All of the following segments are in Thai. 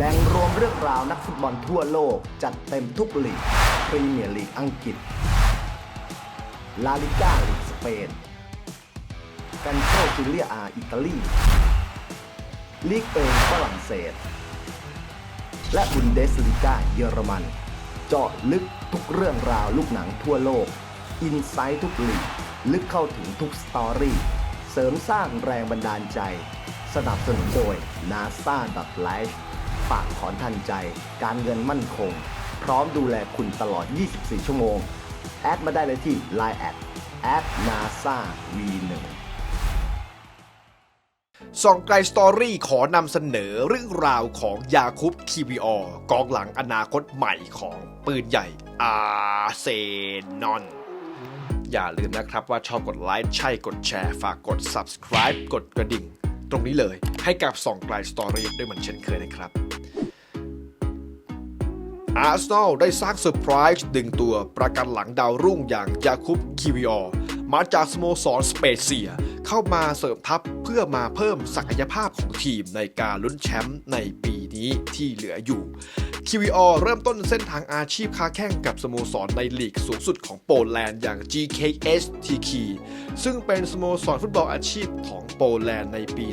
แหล่งรวมเรื่องราวนักฟุตบอลทั่วโลก จัดเต็มทุกลีกพรีเมียร์ลีกอังกฤษ ลาลิก้าลีกสเปน กันโชจูเลียอาอิตาลีลีกเอิงฝรั่งเศส และบุนเดสลิก้าเยอรมัน เจาะลึกทุกเรื่องราวลูกหนังทั่วโลก อินไซต์ทุกลีกลึกเข้าถึงทุกสตอรี่ เสริมสร้างแรงบันดาลใจ สนับสนุนโดย NASA Life ฝากถอนทันใจ การเงินมั่นคง พร้อมดูแลคุณตลอด 24 ชั่วโมง แอดมาได้เลยที่ Line แอดแอด NASA V1 ส่องไกลสตอรี่ขอนำเสนอเรื่องราวของยาคุปคีวีออกองหลังอนาคตใหม่ของปืนใหญ่อาเซนอน อย่าลืมนะครับว่าชอบกดไลค์ใช่กดแชร์ฝากกด subscribe กดกระดิ่ง ตรงนี้เลยให้กับส่องไกลสตอรี่ด้วยเหมือนเช่นเคยนะครับ อาร์เซนอลได้สร้างเซอร์ไพรส์ดึงตัวประกันหลังดาวรุ่งอย่างยาคุปคิวิออมาจากสโมสรสเปเซีย เข้ามาเสริมทัพเพื่อมาเพิ่มศักยภาพของทีมในการลุ้นแชมป์ในปีนี้ที่เหลืออยู่ คิวิอเริ่มต้นเส้นทางอาชีพค้าแข่งกับสโมสรในลีกสูงสุดของโปแลนด์อย่าง GKS TK ซึ่งเป็นสโมสรฟุตบอลอาชีพของโปแลนด์ในปี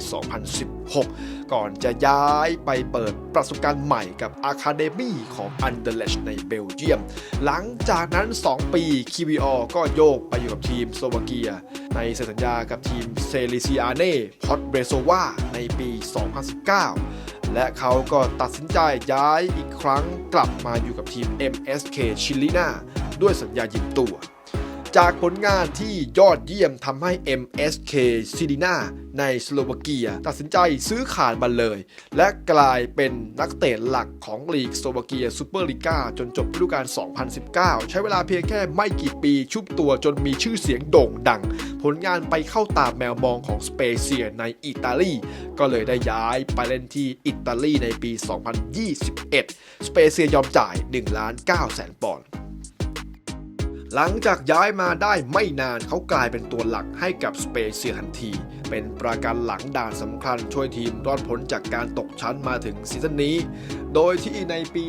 2016 ก่อนจะย้ายไปเปิดประสบการณ์ใหม่กับอะคาเดมี่ของอันเดเลชในเบลเยียม หลังจากนั้น 2 ปีคิวิออก็โยกไปอยู่กับทีมสโลวาเกียในเซ็นสัญญากับทีมเซลิซิอาเน่พอตเบรโซวาในปี 2019 และเขาก็ตัดสินใจย้ายอีกครั้งกลับมาอยู่กับทีม MSK ชิลินาด้วยสัญญายืมตัว จากผลงานที่ยอดเยี่ยมทำให้ MSK ซิลินาในสโลวาเกีย ตัดสินใจซื้อขาดมาเลย และกลายเป็นนักเตะหลักของลีกสโลวาเกียซูเปอร์ลีกาจนจบฤดูกาล 2019 ใช้เวลาเพียงแค่ไม่กี่ปีชุบตัวจนมีชื่อเสียงโด่งดัง ผลงานไปเข้าตามแมวมองของสเปเซียในอิตาลี ก็เลยได้ย้ายไปเล่นที่อิตาลีในปี 2021 สเปเซียยอมจ่าย1ล้าน9แสนปอนด์ หลังจากย้ายมาได้ไม่นานเขากลายเป็นตัวหลักให้กับสเปเซียทันที เป็นประกันหลังด่านสำคัญช่วยทีมรอดพ้นจากการตกชั้นมาถึงซีซั่นนี้ โดยที่ในปี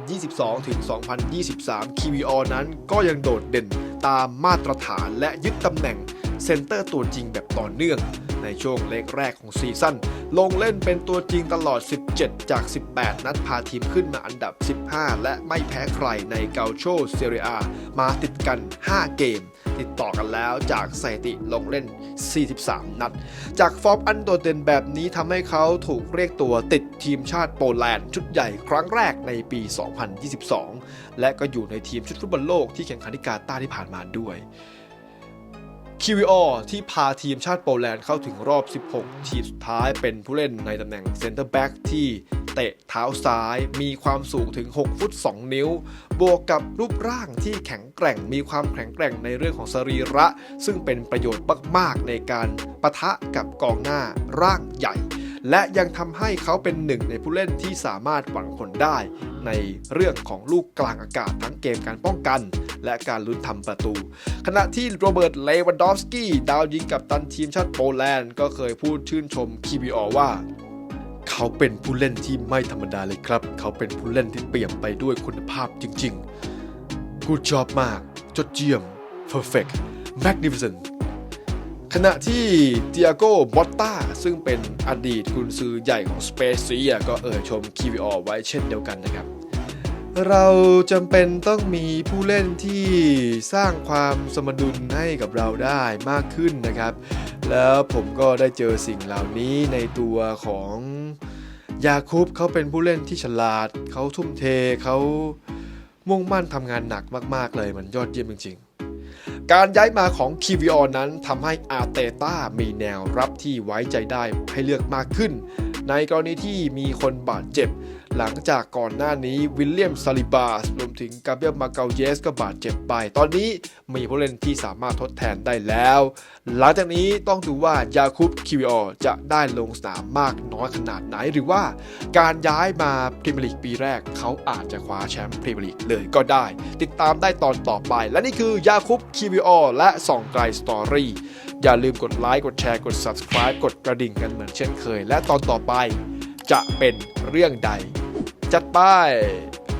2022 ถึง 2023 คีวีออนั้นก็ยังโดดเด่นตามมาตรฐานและยึดตำแหน่งเซนเตอร์ตัวจริงแบบต่อเนื่อง ในช่วงเลกแรกของซีซั่น ลงเล่นเป็นตัวจริงตลอด 17 จาก 18 นัดพาทีมขึ้นมาอันดับ 15 และไม่แพ้ใครในเกาโชเซเรียมาติดกัน 5 เกมติดต่อกันแล้วจากสถิติลงเล่น 43 นัด จากฟอร์มอันโดดเด่นแบบนี้ทำให้เขาถูกเรียกตัวติดทีมชาติโปแลนด์ชุดใหญ่ครั้งแรกในปี 2022 และก็อยู่ในทีมชุดฟุตบอลโลกที่แข่งขันที่กาตาร์ที่ผ่านมาด้วย คิวิออที่พาทีมชาติโปแลนด์เข้าถึงรอบ 16 ทีมสุดท้ายเป็นผู้เล่นในตำแหน่งเซนเตอร์แบ็กที่เตะเท้าซ้ายมีความสูงถึง 6 ฟุต 2 นิ้ว บวกกับรูปร่างที่แข็งแกร่ง มีความแข็งแกร่งในเรื่องของสรีระ ซึ่งเป็นประโยชน์มาก ๆ ในการปะทะกับกองหน้าร่างใหญ่ และยังทำให้เขาเป็นหนึ่งในผู้เล่นที่สามารถหวังผลได้ ในเรื่องของลูกกลางอากาศทั้งเกมการป้องกันและการลุ้นทำประตู ขณะที่โรเบิร์ต เลวันดอฟสกี้ ดาวยิงกับตันทีมชาติโปแลนด์ ก็เคยพูดชื่นชมคีบีออว่า เขาเป็นผู้เล่นที่ไม่ธรรมดาเลยครับ เขาเป็นผู้เล่นที่เปี่ยมไปด้วยคุณภาพจริงๆกูชอบมากจดเยี่ยม perfect magnificent ขณะที่เตียโกบอตตาซึ่งเป็นอดีตกุนซือใหญ่ของสเปเซียก็เอ่ยชมคีวีออไว้เช่นเดียวกันนะครับ เราจำเป็นต้องมีผู้เล่นที่สร้างความสมดุลให้กับเราได้มากขึ้นนะครับ แล้วผมก็ได้เจอสิ่งเหล่านี้ในตัวของยาคุปเขาเป็นผู้เล่นที่ฉลาด เขาทุ่มเทเขามุ่งมั่นทำงานหนักมาก ๆ เลยมันยอดเยี่ยมจริง ๆ การย้ายมาของคีวิออนนั้นทำให้อาเตต้ามีแนวรับที่ไว้ใจได้ให้เลือกมากขึ้น ในกรณีที่มีคนบาดเจ็บ หลังจากก่อนหน้านี้วิลเลียมซาลิบาสรวมถึงกาเบรียลมาเกาเยสก็บาดเจ็บไป ตอนนี้มีผู้เล่นที่สามารถทดแทนได้แล้ว หลังจากนี้ต้องดูว่ายาคุปคิวิออจะได้ลงสนามมากน้อยขนาดไหนหรือว่าการย้ายมาพรีเมียร์ลีกปีแรก เขาอาจจะคว้าแชมป์พรีเมียร์ลีกเลยก็ได้ ติดตามได้ตอนต่อไป และนี่คือยาคุปคิวิออและส่องไกลสตอรี่อย่าลืมกดไลค์กดแชร์กด subscribe กดกระดิ่งกันเหมือนเช่นเคย และตอนต่อไปจะเป็นเรื่องใด จัดไป